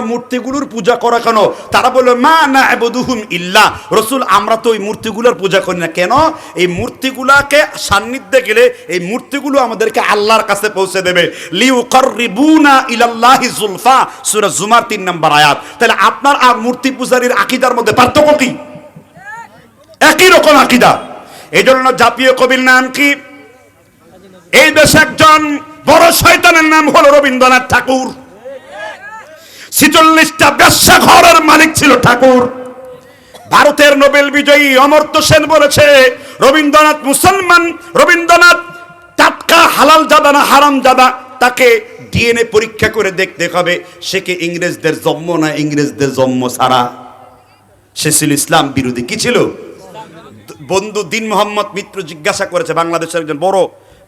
মূর্তিগুলোর পূজা করা কেন? তারা বলল, মা না এবদুহুম ইল্লা। রসুল, আমরা তো ওই মূর্তিগুলোর পূজা করি না। কেন? এই মূর্তিগুলাকে সান্নিধ্যে গেলে এই মূর্তিগুলো আমাদেরকে আল্লাহর কাছে পৌঁছে দেবে। ইলাল্লাহি জুলফা জুমার তিন আয়াত। তাহলে আপনার আর মূর্তি পূজারীর মধ্যে পার্থক্য কি? একই রকম এই কবির নাম কি? এই দেশে একজন বড় শয়তানের নাম হলো রবীন্দ্রনাথ ঠাকুর। ছিচল্লিশটা ব্যবসা ঘরের মালিক ছিল ঠাকুর। ভারতের নোবেল বিজয়ী অমর্ত্য সেন বলেছে, রবীন্দ্রনাথ মুসলমান, রবীন্দ্রনাথ টাটকা হালাল জাদা না হারাম জাদা, তাকে ডিএনএ পরীক্ষা করে দেখতে হবে সে কি ইংরেজদের জন্ম না ইংরেজদের জন্ম ছাড়া। সে ছিল ইসলাম বিরোধী কি ছিল? বন্ধু দিন মোহাম্মদ মিত্র জিজ্ঞাসা করেছে, বাংলাদেশের একজন বড়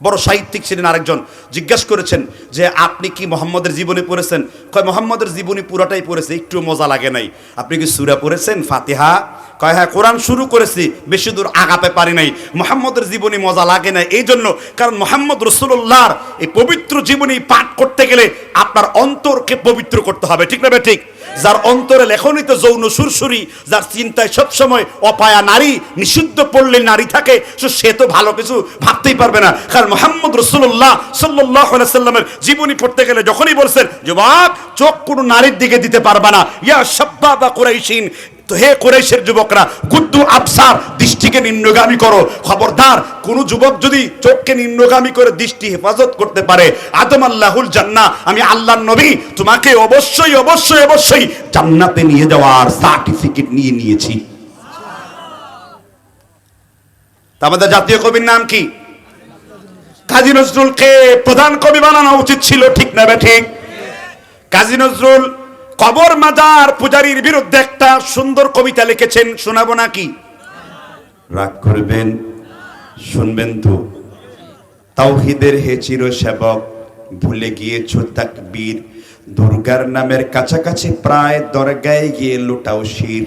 বড় সাহিত্যিক ছিলেন আরেকজন, জিজ্ঞাসা করেছেন যে আপনি কি মোহাম্মদের জীবনী পড়েছেন? কয়, মোহাম্মদের জীবনী পুরাটাই পড়েছে, একটু মজা লাগে নাই। আপনি কি সুরা পড়েছেন? ফাতিহা। কয় হ্যাঁ কোরআন শুরু করেছি, বেশি দূর আগাতে পারি নাই। মোহাম্মদের জীবনী মজা লাগে না এই জন্য কারণ মোহাম্মদ রসুল্লাহর এই পবিত্র জীবনী পাঠ করতে গেলে আপনার অন্তরকে পবিত্র করতে হবে, ঠিক না ঠিক? যার অন্তরে লেখনিত যৌন সুরসুরি, যার চিন্তায় সবসময় অপায়া নারী, নিষিদ্ধ পড়লে নারী থাকে, সে তো ভালো কিছু ভাবতেই পারবে না। কারণ মোহাম্মদ রসুল্লাহ সাল্লাহ সাল্লামের জীবনী পড়তে গেলে যখনই বলছেন যুবক চোখ কোনো নারীর দিকে দিতে পারবে না। ইয়া সব্বা বা কোরাইশিন তো হে কোরাইশের যুবকরা গুদ্দু আফসার দৃষ্টিকে নিম্নগামী করো। খবরদার, কোন যুবক যদি চোখকে নিম্নগামী করে দৃষ্টি হেফাজত করতে পারে, আদম আল্লাহুল জান্না আমি আল্লাহর নবী, তোমাকে অবশ্যই অবশ্যই অবশ্যই জান্নাতে নিয়ে যাওয়ার সার্টিফিকেট নিয়ে নিয়েছি। আমাদের জাতীয় কবির নাম কি? কাজী নজরুলকে প্রধান কবি বানানো উচিত ছিল, ঠিক না ঠিক? কাজী নজরুল কবর মাজার পূজারীর বিরুদ্ধে একটা সুন্দর কবিতা লিখেছেন, শোনাবো নাকি? রাগ করবেন, শুনবেন তো। তাওহিদের হে চির সেবক ভুলে গিয়েছ তাকবীর। দুর্গার নামের কাছাকাছি প্রায় দরগায় গিয়ে লুটাও শির।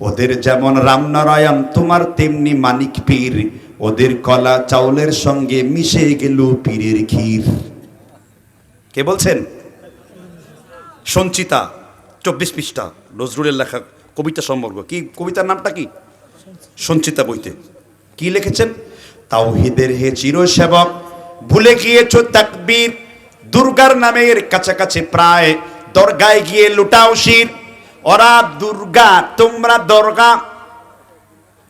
ওদের যেমন রামনারায়ণ তোমার তেমনি মানিক পীর। ওদের কলা চাউলের সঙ্গে মিশে গেল পীরের ক্ষীর। কে বলছেন? সঞ্চিতা। চব্বিশ পৃষ্ঠা, নজরুলের লেখা কবিতা সম্পর্ক। কি, কবিতার নামটা কি? সঞ্চিতা বইতে। কি লিখেছেন? তাওহিদের হে চির সেবক ভুলে গিয়েছ তাকবীর, দুর্গার নামের কাছাকাছি প্রায়, দরগায় গিয়ে লুটাও শির। ওরা দুর্গা, তোমরা দরগা।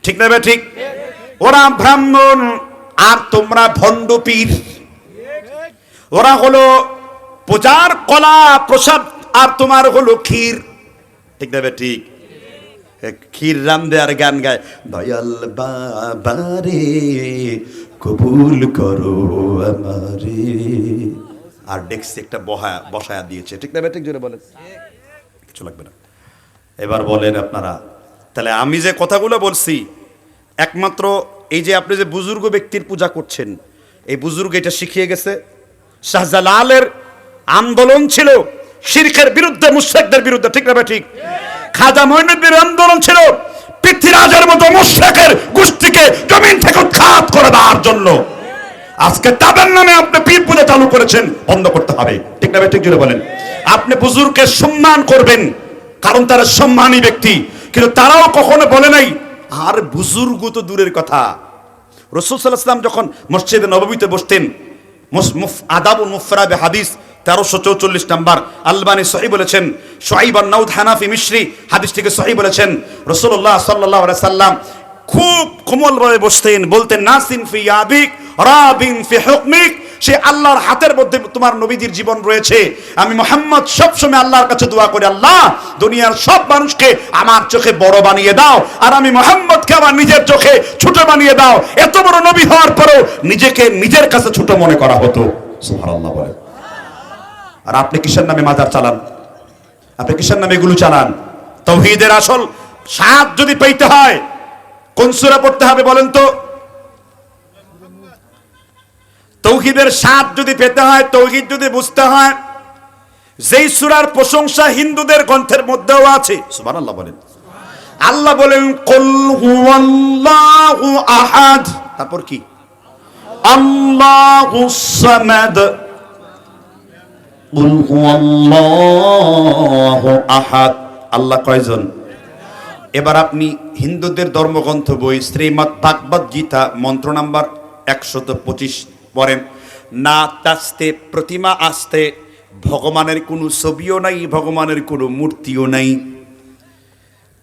ঠিক না ঠিক? ওরা ব্রাহ্মণ, আর তোমরা ভণ্ডপীর। ওরা হলো পূজার কলা প্রসাদ আর তোমার হলো ক্ষীর। ঠিক না ঠিক? ক্ষীর রান্ধে আর গান গায়, দয়াল বাবারে কবুল করো আমারে। আর ডেক্সি একটা বহা, বসায়া দিয়েছে। ঠিক না ঠিক জোরে বলেন। কিছু লাগবে না। এবার বলেন আপনারা, তাহলে আমি যে কথাগুলো বলছি, একমাত্র এই যে আপনি যে বুজুর্গ ব্যক্তির পূজা করছেন, এই বুজুর্গ এটা শিখিয়ে গেছে। শাহজালালের আন্দোলন ছিল শিরকের বিরুদ্ধে, মুশরিকদের বিরুদ্ধে, ঠিক না ঠিক? খাজা মঈনুদ্দিনের আন্দোলন ছিল পৃথ্বীরাজের মতো মুশরিকের গোষ্ঠীকে জমিন থেকে উৎখাত করে দেওয়ার জন্য। আজকে তাদের নামে আপনি পীর পূজা চালু করেছেন, বন্ধ করতে হবে। ঠিক না ঠিক জুড়ে বলেন। আপনি বুজুর্গকে সম্মান করবেন, কারণ তারা সম্মানী ব্যক্তি, কিন্তু তারাও কখনো বলে নাই, আর বুজুর্গ তো দূরের কথা। রসুল সাল্লাহাম যখন মসজিদে নবমীতে বসতেন আদাবুল মুফরাবে হাদিস তেরোশো চৌচল্লিশ নাম্বার। আলবানি সহি বলেছেন সোহাইব নাউদ হানাফি মিশ্রি হাদিসটিকে সহি বলেছেন রসুল্লাহ সাল্লাহ সাল্লাম খুব কোমলভাবে বসতেন, বলতেন, নাসিন ফি আবিক রাবিন ফি হুকমিক সে আল্লাহর হাতের মধ্যে তোমার নবীজির জীবন রয়েছে। আমি মোহাম্মদ সবসময় আল্লাহর কাছে দোয়া করি, আল্লাহ, দুনিয়ার সব মানুষকে আমার চোখে বড় বানিয়ে দাও, আর আমি মোহাম্মদকে আমার নিজের চোখে ছোট বানিয়ে দাও। এত বড় নবী হওয়ার পরেও নিজেকে নিজের কাছে ছোট মনে করা হতো। বলে আর আপনি কিসের নামে মাজার চালান? আপনি কিসের নামে এগুলো চালান? তৌহিদের আসল স্বাদ যদি পেইতে হয়, কোন সূরা পড়তে হবে বলেন তো? তৌহিদের স্বাদ যদি পেতে হয়, তৌহিদ যদি বুঝতে হয়, যেই সুরার প্রশংসা হিন্দুদের গ্রন্থের মধ্যেও আছে বলেন। আল্লাহ বলেন, কুল হুয়াল্লাহু আহাদ তারপর কি? আল্লাহুস সামাদ কুল হুয়াল্লাহু আহাদ আল্লাহ কয়জন? এবার আপনি হিন্দুদের ধর্মগ্রন্থ বই শ্রীমৎ ভাগবত গীতা, মন্ত্র নাম্বার একশত পঁচিশ পড়েন না তাস্তে প্রতিমা আসতে, ভগবানের কোনো ছবিও নাই, ভগবানের কোনো মূর্তিও নাই।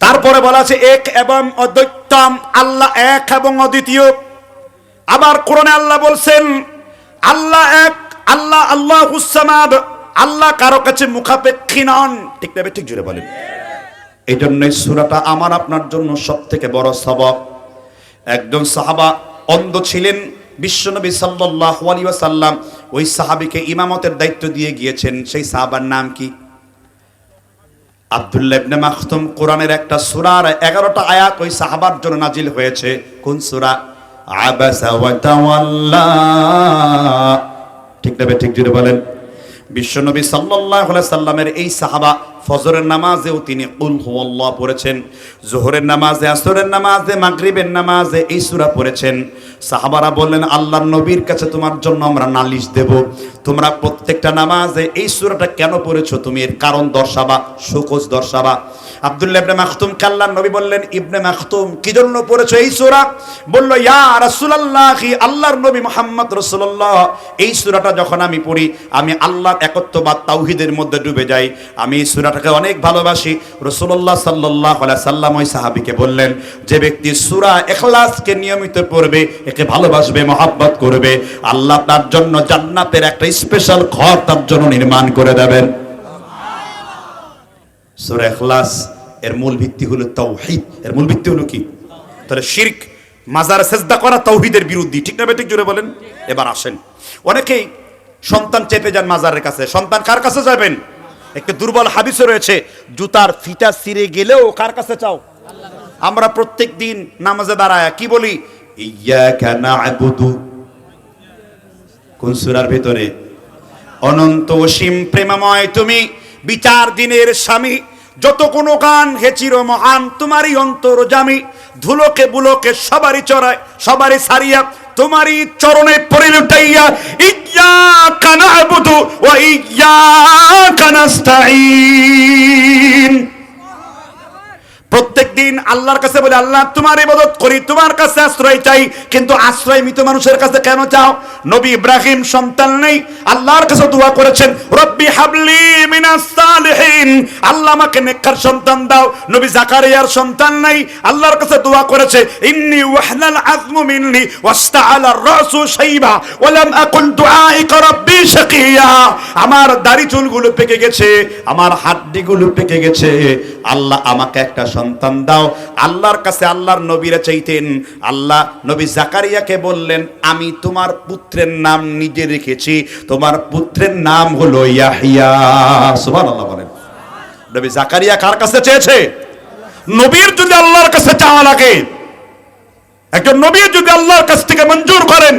তারপরে বলা আছে, এক এবং অদ্বৈতম, আল্লাহ এক এবং অদ্বিতীয়। আবার কোরআনে আল্লাহ বলছেন, আল্লাহ এক, আল্লাহ আল্লাহ হুসামাদ আল্লাহ কারও কাছে মুখাপেক্ষী নন। ঠিক না ঠিক জুড়ে বলেন। এই জন্য সুরাটা আমার আপনার জন্য সব থেকে বড় সবক। একজন সাহাবা অন্ধ ছিলেন বিশ্বনবী আলাইহি ওয়াসাল্লাম ওই সাহাবিকে ইমামতের দায়িত্ব দিয়ে গিয়েছেন। সেই সাহাবার নাম কি? আব্দুল্লাহ ইবনে মাখতুম। কোরআনের একটা সূরার 11টা আয়াত ওই সাহাবার জন্য নাজিল হয়েছে। কোন সূরা? আবাসা ঠিক না ঠিক জুড়ে বলেন। বিশ্বনবী সাল্লাল্লাহু আলাইহি সাল্লামের এই সাহাবা ফজরের নামাজেও তিনি কুল হুয়াল্লাহ পড়েছেন, জোহরের নামাজে, আসরের নামাজে, মাগরিবের নামাজে এই সূরা পড়েছেন। সাহাবারা বললেন, আল্লাহর নবীর কাছে তোমার জন্য আমরা নালিশ দেব। তোমরা প্রত্যেকটা নামাজে এই সূরাটা কেন পড়েছো? তুমি এর কারণ দর্শাবা শোকজ দর্শাবা। আব্দুল্লাহ ইবনে মাখতুম কাল্লার নবী বললেন, ইবনে মাখতুম, কি জন্য পড়েছো এই সূরা? বলল, ইয়া রাসূলুল্লাহ, আল্লাহর নবী মুহাম্মদ রাসূলুল্লাহ। এই সূরাটা যখন আমি পড়ি, আমি আল্লাহর একত্ববাদ তাওহীদের মধ্যে ডুবে যাই। আমি এই সূরাটাকে অনেক ভালোবাসি। রাসূলুল্লাহ সাল্লাল্লাহু আলাইহি সাল্লাম ওই সাহাবীকে বললেন, যে ব্যক্তি সূরা ইখলাসকে নিয়মিত পড়বে, একে ভালোবাসবে, মহাব্বত করবে, আল্লাহ তার জন্য জান্নাতের একটা স্পেশাল ঘর তার জন্য নির্মাণ করে দেবেন। সূরা ইখলাস এর মূল ভিত্তি হলো তাওহীদ এর মূল ভিত্তি হলো কি? তাহলে শিরক, মাজার, সেজদা করা তাওহীদের বিরুদ্ধে, ঠিক না বেঠিক জুড়ে বলেন? এবার আসেন। অনেকেই সন্তান চেপে যান মাজারের কাছে। সন্তান কার কাছে যাবেন? একটা দুর্বল হাদিসও রয়েছে, জুতার ফিতা ছিঁড়ে গেলেও কার কাছে চাও? আমরা প্রত্যেক দিন নামাজে দাঁড়ায়, কি বলি? কোন সূরার ভিতরে? অনন্ত অসীম প্রেমময় তুমি, বিচার দিনের স্বামী, যত কোনো গান হে চির মহান তোমারই অন্তর জামি। ধুলোকে বুলোকে সবারই চড়ায়, সবারই সারিয়া, তোমারই চরণে পরিলুটাইয়া ইয়া কানা বুধু ও ইয়া কানাস্তাইন প্রত্যেক দিন আল্লাহর কাছে বলে, আল্লাহ, তোমার ইবাদত করি, তোমার কাছে আশ্রয় চাই, কিন্তু আশ্রয় মৃত মানুষের কাছে কেন চাও? নবী ইব্রাহিম সন্তান নেই, আল্লাহর কাছে দোয়া করেছেন, রব্বি হাবলি মিনাস সালিহিন। আল্লাহ আমাকে নেককার সন্তান দাও, নবী জাকারিয়ার সন্তান নাই, আল্লাহর কাছে দোয়া করেছে, ইন্নি ওয়াহনাল আযমু মিন্নি ওয়াস্তাআলা আর-রাসু শাইবা ওয়া লাম আকুন দুআইকা রাব্বি শাকিয়া। আমার দাড়ি চুলগুলো পেকে গেছে, আমার হাড্ডিগুলো পেকে গেছে, আল্লাহ আমাকে একটা সন্তান দাও। আল্লাহর কাছে আল্লাহর নবীরা চাইতেন, আল্লাহ নবী জাকারিয়াকে বললেন, আমি তোমার পুত্রের নাম নিজে রেখেছি। তোমার পুত্রের নাম হলো ইয়াহিয়া। সুবহানাল্লাহ বলেন। নবী জাকারিয়া কার কাছে চেয়েছে? নবীর যদি আল্লাহর কাছে চাওয়া লাগে, একজন নবী যদি আল্লাহর কাছ থেকে মঞ্জুর করেন,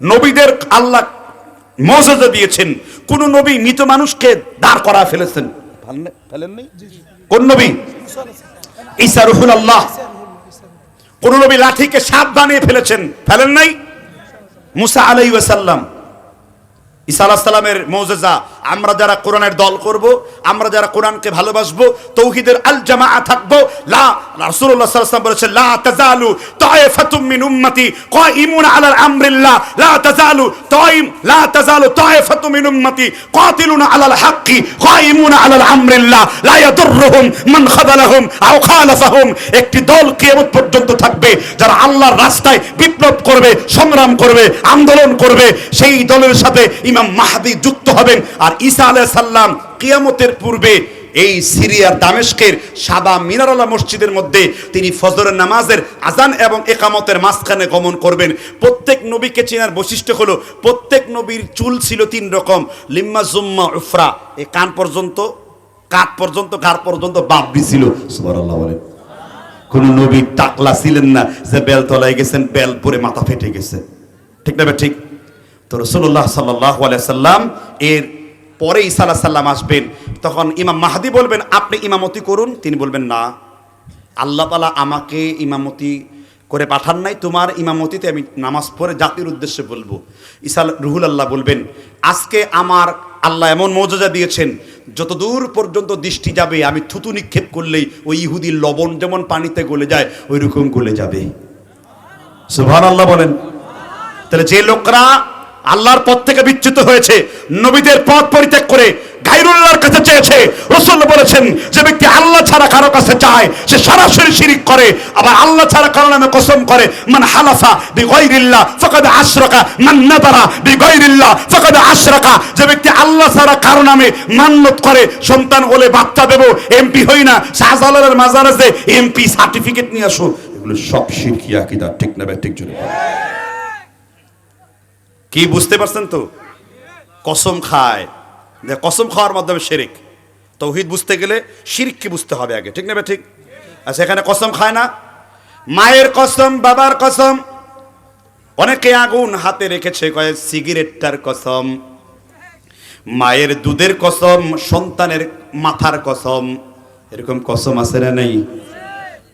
নবীদের আল্লাহ মর্যাদা দিয়েছেন। কোন নবী মৃত মানুষকে দাঁড় করা ফেলেছেন। ফেলেন নেই কোন নবী? ঈসা রুহুল আল্লাহ কোন নবী লাঠিকে সাপ বানিয়ে ফেলেছেন। ফেলেন নাই? মুসা আলাই ওয়াসাল্লাম ঈসা আলাহ সাল্লামের মৌজেজা, আমরা যারা কোরআনের দল করব, আমরা যারা কোরআনকে ভালোবাসবো, তৌহিদের আল জামা থাকব একটি দল কিয়ামত পর্যন্ত থাকবে, যারা আল্লাহর রাস্তায় বিপ্লব করবে, সংগ্রাম করবে, আন্দোলন করবে, সেই দলের সাথে ইমাম মাহদি যুক্ত হবেন। আর ঈসা আলাইহিস সালাম কিয়ামতের পূর্বে এই সিরিয়ার দামেস্কের সাদা মিনারওয়ালা মসজিদের মধ্যে তিনি ফজরের নামাজের আজান এবং একামতের মাঝখানে গমন করবেন। প্রত্যেক নবীকে চেনার বৈশিষ্ট্য হলো, প্রত্যেক নবীর চুল ছিল তিন রকম, লিম্মা জুম্মা উফরা। এই কান পর্যন্ত কাত পর্যন্ত, ঘাড় পর্যন্ত বাবরি ছিল। সুবহানাল্লাহ বলেন। কোন নবী টাকলা ছিলেন না যে বেল তলায় গেছেন, বেল পরে মাথা ফেটে গেছে। ঠিক না ঠিক? তো রসুল্লাহ সাল্লাহ সাল্লাম এর পরে আলাহ সাল্লাম আসবেন। তখন ইমাম মাহাদি বলবেন, আপনি ইমামতি করুন? তিনি বলবেন, না। আল্লাহ তালা আমাকে ইমামতি করে পাঠান নাই। তোমার ইমামতিতে আমি নামাজ পড়ে জাতির উদ্দেশ্যে বলব। ঈসা রুহুল আল্লাহ বলবেন, আজকে আমার আল্লাহ এমন মর্যাদা দিয়েছেন যত দূর পর্যন্ত দৃষ্টি যাবে, আমি থুতু নিক্ষেপ করলেই ওই ইহুদির লবণ যেমন পানিতে গলে যায় ওই রকম গলে যাবে। সুবহান আল্লাহ বলেন। তাহলে যে লোকরা আল্লাহর পথ থেকে বিচ্যুত হয়েছে। নবীদের পথ পরিত্যাগ করে গাইরুল্লাহর কাছে চেয়েছে। রসুল বলেছেন, যে ব্যক্তি আল্লাহ ছাড়া কারও কাছে চায়, সে সরাসরি শিরিক করে, আবার আল্লাহ ছাড়া কারও নামে কসম করে, মান হালাফা বি বিগয়রিল্লাহ ফাকাদ আশরাকা, মান নাদারা বিগয়রিল্লাহ ফাকাদ আশরাকা। যে ব্যক্তি আল্লাহ ছাড়া কারও নামে মান্নত করে, সন্তান হলে বাচ্চা দেব, এমপি হই না, শাহজালালের মাজারে এমপি সার্টিফিকেট নিয়ে আসো এগুলো সব শিরকি আকীদা, ঠিক না ঠিক জুড়ে কি বুঝতে পারছেন তো? কসম খায়। যে কসম খাওয়ার মাধ্যমে শিরিক। তৌহিদ বুঝতে গেলে শিরিক কি বুঝতে হবে আগে, ঠিক না ঠিক? আচ্ছা এখানে কসম খায় না? মায়ের কসম, বাবার কসম। অনেকে আগুন হাতে রেখেছে, কয়ে সিগারেটটার কসম। মায়ের দুধের কসম, সন্তানের মাথার কসম। এরকম কসম আছে না নেই?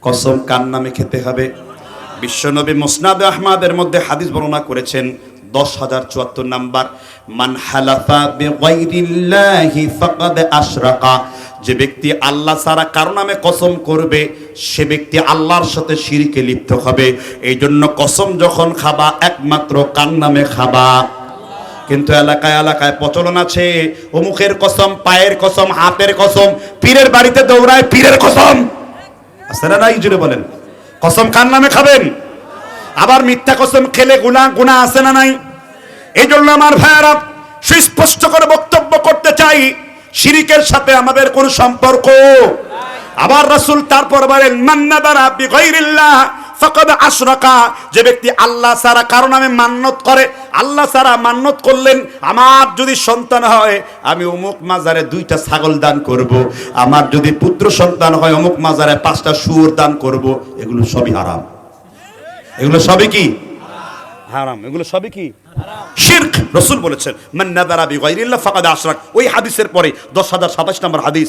কসম কার নামে খেতে হবে? বিশ্বনবী মুসনাদ আহমাদের মধ্যে হাদিস বর্ণনা করেছেন দশ হাজার চুয়াত্তর নাম্বার, মান হালাফা বিগাইরিল্লাহি ফাকাদ আশরাকা যে ব্যক্তি আল্লাহ ছাড়া কারও নামে কসম করবে, সে ব্যক্তি আল্লাহর সাথে শিরকে লিপ্ত হবে। এই জন্য কসম যখন খাবা, একমাত্র কার নামে খাবা? কিন্তু এলাকায় এলাকায় প্রচলন আছে, অমুকের কসম, পায়ের কসম, হাতের কসম, পীরের বাড়িতে দৌড়ায় পীরের কসম। না নাই? জুড়ে বলেন। কসম কার নামে খাবেন? আবার মিথ্যা কসম খেলে গুণা গুণা আছে না নাই? এই জন্য আমার ভাইয়ারা, সুস্পষ্ট করে বক্তব্য করতে চাই, শিরিকের সাথে আমাদের কোন সম্পর্ক। আবার রাসূল তারপর বলেন মান্না দ্বারা বিগাইরিল্লাহ ফাকাদ আশরাকা। যে ব্যক্তি আল্লাহ সারা কারও নামে মান্নত করে, আল্লাহ ছাড়া মান্নত করলেন, আমার যদি সন্তান হয়, আমি অমুক মাজারে দুইটা ছাগল দান করব। আমার যদি পুত্র সন্তান হয়, অমুক মাজারে পাঁচটা শুয়োর দান করব। এগুলো সবই হারাম। এগুলো সবই কি? হারাম। এগুলো সবই কি? শিরক। রসুল বলেছেন মান নাদারা বিগাইরিল্লাহ ফাকাদ আশরাক। ওই হাদিসের পরে 10027 নম্বর হাদিস